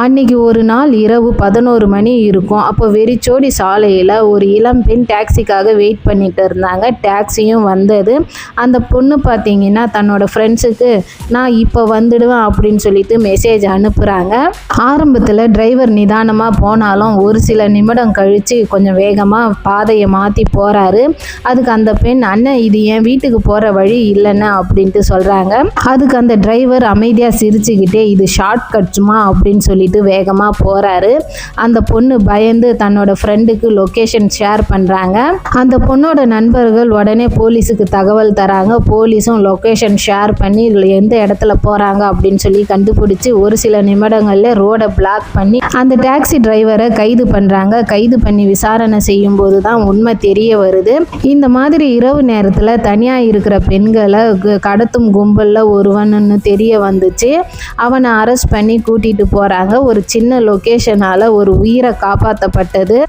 அன்னைக்கு ஒரு நாள் இரவு பதினோரு மணி இருக்கும். அப்போ வெறிச்சோடி சாலையில் ஒரு இளம் பெண் டாக்ஸிக்காக வெயிட் பண்ணிட்டு இருந்தாங்க. டாக்ஸியும் வந்தது. அந்த பொண்ணு பார்த்தீங்கன்னா தன்னோட ஃப்ரெண்ட்ஸுக்கு நான் இப்போ வந்துடுவேன் அப்படின்னு சொல்லிட்டு மெசேஜ் அனுப்புகிறாங்க ஆரம்பத்தில் டிரைவர் நிதானமாக போனாலும் ஒரு சில நிமிடம் கழித்து கொஞ்சம் வேகமாக பாதையை மாற்றி போகிறாரு அதுக்கு அந்த பெண் அண்ணன் இது என் வீட்டுக்கு போகிற வழி இல்லைன்னு அப்படின்ட்டு சொல்கிறாங்க அதுக்கு அந்த டிரைவர் அமைதியாக சிரிச்சுக்கிட்டே இது ஷார்ட் கட்ஸுமா அப்படின்னு சொல்லி சொல்லிட்டு வேகமாக போகிறாரு அந்த பொண்ணு பயந்து தன்னோட ஃப்ரெண்டுக்கு லொக்கேஷன் ஷேர் பண்ணுறாங்க அந்த பொண்ணோட நண்பர்கள் உடனே போலீஸுக்கு தகவல் தராங்க. போலீஸும் லொக்கேஷன் ஷேர் பண்ணி எந்த இடத்துல போகிறாங்க அப்படின்னு சொல்லி கண்டுபிடிச்சி ஒரு சில நிமிடங்களில் ரோடை பிளாக் பண்ணி அந்த டாக்ஸி டிரைவரை கைது பண்ணுறாங்க கைது பண்ணி விசாரணை செய்யும்போது தான் உண்மை தெரிய வருது. இந்த மாதிரி இரவு நேரத்தில் தனியாக இருக்கிற பெண்களை க- கடத்தும் கும்பலில் ஒருவன்னு தெரிய வந்துச்சு. அவனை அரெஸ்ட் பண்ணி கூட்டிகிட்டு போகிறாங்க ஒரு சின்ன லொக்கேஷனால் ஒரு உயிரை காப்பாற்றப்பட்டது